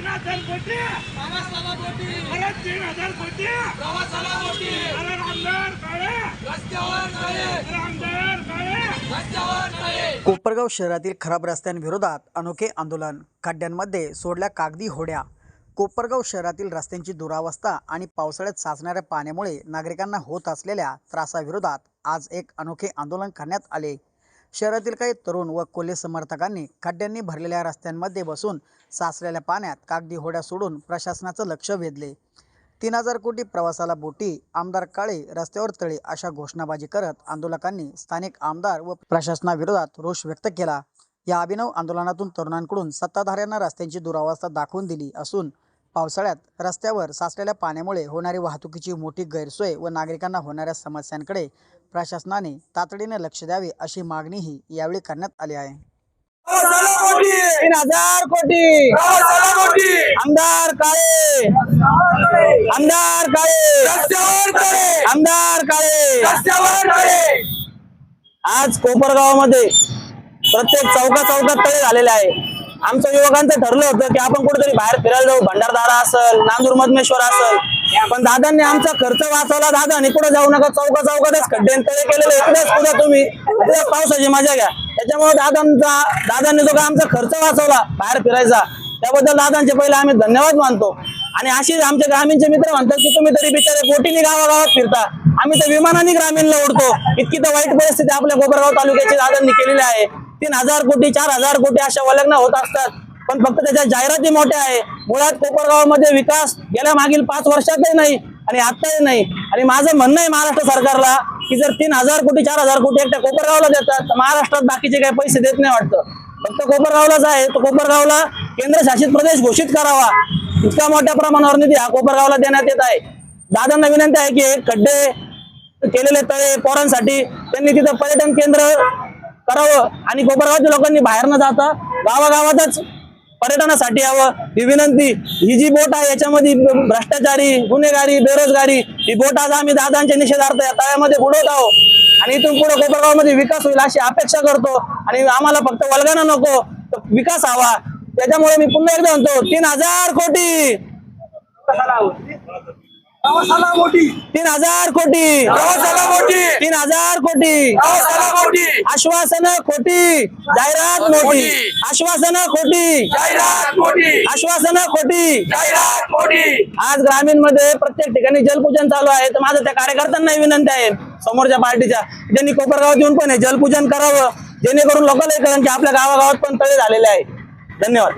हजार कोटी. परत तीन हजार कोटी. प्रवासाला मोठी अरे आमदार काळे. रस्त्यावर तळे अरे आमदार काळे. रस्त्यावर कोपरगाव शहरातील खराब रस्त्यांविरोधात अनोखे आंदोलन खड्ड्यांमध्ये सोडल्या कागदी होड्या. कोपरगाव शहरातील रस्त्यांची दुरावस्था आणि पावसाळ्यात साचणाऱ्या पाण्यामुळे नागरिकांना होत असलेल्या त्रासाविरोधात आज एक अनोखे आंदोलन करण्यात आले. शहरातील काही तरुण व कोल्हे समर्थकांनी खड्ड्यांनी भरलेल्या रस्त्यांमध्ये बसून साचलेल्या पाण्यात कागदी होड्या सोडून प्रशासनाचं लक्ष वेधले. तीन हजार कोटी प्रवासाला बोटी आमदार काळे रस्त्यावर तळे अशा घोषणाबाजी करत आंदोलकांनी स्थानिक आमदार व प्रशासनाविरोधात रोष व्यक्त केला. या अभिनव आंदोलनातून तरुणांकडून सत्ताधाऱ्यांना रस्त्यांची दुरावस्था दाखवून दिली असून पावसाळ्यात रस्त्यावर साचलेल्या पाण्यामुळे होणारी वाहतुकीची मोठी गैरसोय व नागरिकांना होणाऱ्या समस्यांकडे प्रशासनाने तातडीने लक्ष द्यावे अशी मागणीही यावेळी करण्यात आली आहे. तीन हजार कोटी. आमदार काळे. आमदार काळे. आमदार काळे. आज कोपरगावामध्ये प्रत्येक चौका चौकात तळे झालेले आहे. आमच्या युवकांचं ठरलं होतं की आपण कुठेतरी बाहेर फिरायला जाऊ. भंडारदारा असेल नांदूर मधमेश्वर असेल. पण दादांनी आमचा खर्च वाचवला. दादा कुठे जाऊ नका. चौका चौकातच खड्डे तळे केलेले इकडेच कुठे तुम्ही. पावसाची मजा घ्या. त्याच्यामुळे दादांचा दादांनी जो का आमचा खर्च वाचवला बाहेर फिरायचा त्याबद्दल दादांचे पहिले आम्ही धन्यवाद मानतो. आणि अशी आमचे ग्रामीणचे मित्र म्हणतात की तुम्ही तरी बिचारे बोटीने गावागावात फिरता. आम्ही तर विमानाने ग्रामीणला उडतो. इतकी तर वाईट परिस्थिती आपल्या गोबरगाव तालुक्याची दादांनी केलेली आहे. तीन हजार कोटी चार हजार कोटी अशा वलग्न होत असतात. पण फक्त त्याच्या जाहिराती मोठ्या आहे. मुळात कोपरगावमध्ये विकास गेल्या मागील पाच वर्षातही नाही आणि आत्ताही नाही. आणि माझं म्हणणं आहे महाराष्ट्र सरकारला की जर तीन हजार कोटी चार हजार कोटी एकट्या कोपरगावला देतात तर महाराष्ट्रात बाकीचे काही पैसे देत नाही वाटतं. फक्त कोपरगावलाच आहे. तो कोपरगावला केंद्रशासित प्रदेश घोषित करावा. इतका मोठ्या प्रमाणावर निधी हा कोपरगावला देण्यात येत आहे. दादांना विनंती आहे की खड्डे केलेले तळे पोरांसाठी त्यांनी तिथं पर्यटन केंद्र करावं आणि कोपरगावच्या लोकांनी बाहेर न जाता गावागावातच पर्यटनासाठी यावं. ही विनंती ही जी बोट आहे याच्यामध्ये भ्रष्टाचारी गुन्हेगारी बेरोजगारी ही बोट आज आम्ही दादांच्या निषेधार्थ या तळ्यामध्ये बुडवत आहोत. आणि इथून पुढे कोपरगावमध्ये विकास होईल अशी अपेक्षा करतो. आणि आम्हाला फक्त वल्गना नको विकास हवा. त्याच्यामुळे मी पुन्हा एकदा म्हणतो तीन हजार कोटी! प्रवासाला मोठी. तीन हजार कोटी. प्रवासाला मोठी. तीन हजार कोटी. प्रवासाला मोठी. आश्वासन खोटी. जाहिरात मोठी. आश्वासन खोटी. जाहिरात मोठी. आश्वासन खोटी. जाहिरात मोठी. आज ग्रामीणमध्ये प्रत्येक ठिकाणी जलपूजन चालू आहे. तर माझं त्या कार्यकर्त्यांना विनंती आहे. समोरच्या पार्टीच्या. त्यांनी कोपरगावात येऊन पण जलपूजन करावं. जेणेकरून लोकांना कळण की आपल्या गावागावात पण तळे झालेले आहे. धन्यवाद.